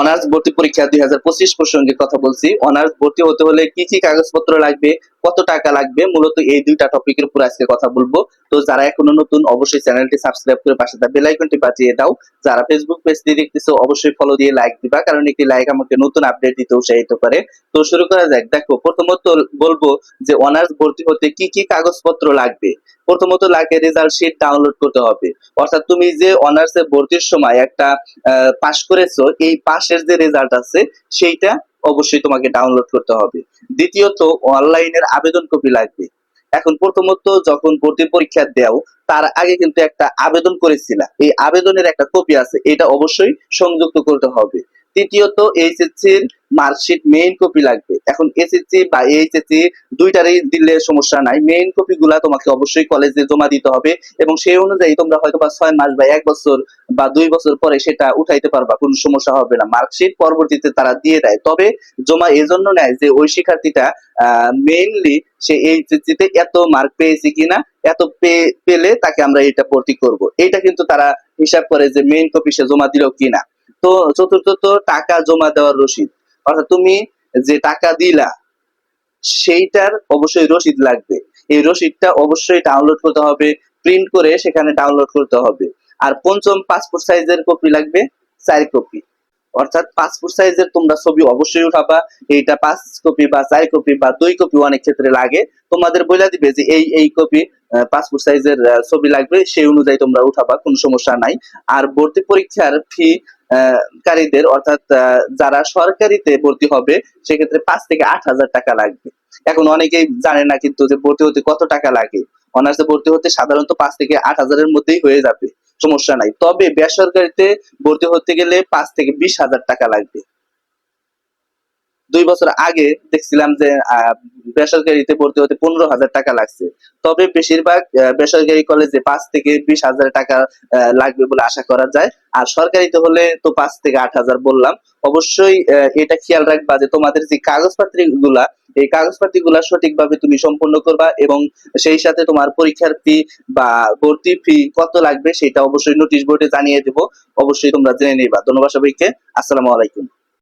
Honours ভর্তি পরীক্ষা দুই হাজার পঁচিশ প্রসঙ্গে কথা বলছি। অনার্স ভর্তি হতে হলে কি কি কাগজপত্র লাগবে, কত টাকা লাগবে, মূলত এই দুইটা টপিকের উপর আজকে কথা বলব। তো যারা এখনও নতুন, অবশ্যই চ্যানেলটি সাবস্ক্রাইব করে পাশে বেল আইকনটি বাজিয়ে দাও। যারা ফেসবুক পেজ দিয়ে দেখতেছো, অবশ্যই ফলো দিয়ে লাইক দিবা, কারণ একটি লাইক আমাকে নতুন আপডেট দিতে উৎসাহিত করে। তো শুরু করা যাক। দেখো, প্রথমত বলব যে অনার্স ভর্তি হতে কি কি কাগজপত্র লাগবে? প্রথমত লাগে রেজাল্ট শিট ডাউনলোড করতে হবে। অর্থাৎ তুমি যে অনার্সে ভর্তির সময় একটা পাশ করেছ, এই পাশের যে রেজাল্ট আছে, সেইটা অবশ্যই তোমাকে ডাউনলোড করতে হবে। দ্বিতীয়ত অনলাইনের আবেদন কপি লাগবে। এখন প্রথমত যখন ভর্তি পরীক্ষা দেও, তার আগে কিন্তু একটা আবেদন করেছিল। এই আবেদনের একটা কপি আছে, এটা অবশ্যই সংযুক্ত করতে হবে। তৃতীয়ত এইচএসসির মার্কশিট মেইন কপি লাগবে। এখন এসএসসি বা এইচএসসি দুইটারই দিলে সমস্যা নাই। মেইন কপি গুলা তোমাকে অবশ্যই কলেজে জমা দিতে হবে এবং সেই অনুযায়ী তোমরা হয়তো বা ছয় মাস বা এক বছর বা দুই বছর পরে সেটা উঠাইতে পারবা, কোনো সমস্যা হবে না। মার্কশিট পরবর্তীতে তারা দিয়ে দেয়। তবে জমা এজন্য নেয় যে ওই শিক্ষার্থীটা মেইনলি সে এইচএসসি তে এত মার্ক পেয়েছে কিনা, এত পেলে তাকে আমরা এটা ভর্তি করব। এটা কিন্তু তারা হিসাব করে যে মেইন কপি সে জমা দিল কিনা। তো চতুর্থত টাকা জমা দেওয়ার রসিদ। অর্থাৎ তুমি যে টাকা দিলা, সেইটার অবশ্যই রসিদ লাগবে। এই রসিদটা অবশ্যই ডাউনলোড করতে হবে প্রিন্ট করে সেখানে ডাউনলোড করতে হবে। আর পঞ্চম পাসপোর্ট সাইজের কপি লাগবে, চার কপি অর্থাৎ পাসপোর্ট সাইজের তোমরা ছবি অবশ্যই উঠাবা, এইটা পাঁচ কপি বা চার কপি বা দুই কপি অনেক ক্ষেত্রে লাগে। তোমাদের বলে দিবে যে এই এই কপি পাসপোর্ট সাইজের ছবি লাগবে, সেই অনুযায়ী তোমরা উঠাবা, কোনো সমস্যা নাই। আর ভর্তি পরীক্ষার ফি কারীদের অর্থাৎ যারা সরকারিতে ভর্তি হবে, সেক্ষেত্রে পাঁচ থেকে আট হাজার টাকা লাগবে। এখন অনেকেই জানে না কিন্তু যে ভর্তি হতে কত টাকা লাগে। অনার্সে ভর্তি হতে সাধারণত পাঁচ থেকে আট হাজারের মধ্যেই হয়ে যাবে। সমস্যা নাই। তবে বেসরকারিতে ভর্তি হতে গেলে পাঁচ থেকে বিশ হাজার টাকা লাগবে। দুই বছর আগে দেখছিলাম যে বেসরকারিতে ভর্তি হতে পনেরো হাজার টাকা লাগছে। তবে বেশিরভাগ বেসরকারি কলেজে পাঁচ থেকে বিশ হাজার টাকা লাগবে বলে আশা করা যায়। আর সরকারিতে হলে তো পাঁচ থেকে আট হাজার বললাম। অবশ্যই এটা খেয়াল রাখবা যে তোমাদের যে কাগজপত্রগুলা এই কাগজপাতি গুলা সঠিকভাবে তুমি সম্পূর্ণ করবা এবং সেই সাথে তোমার পরীক্ষার ফি বা ভর্তি ফি কত লাগবে সেটা অবশ্যই নোটিশ বোর্ডে জানিয়ে দেবো। অবশ্যই তোমরা জেনে নিবা। ধন্যবাদ সবাইকে। আসসালামু আলাইকুম।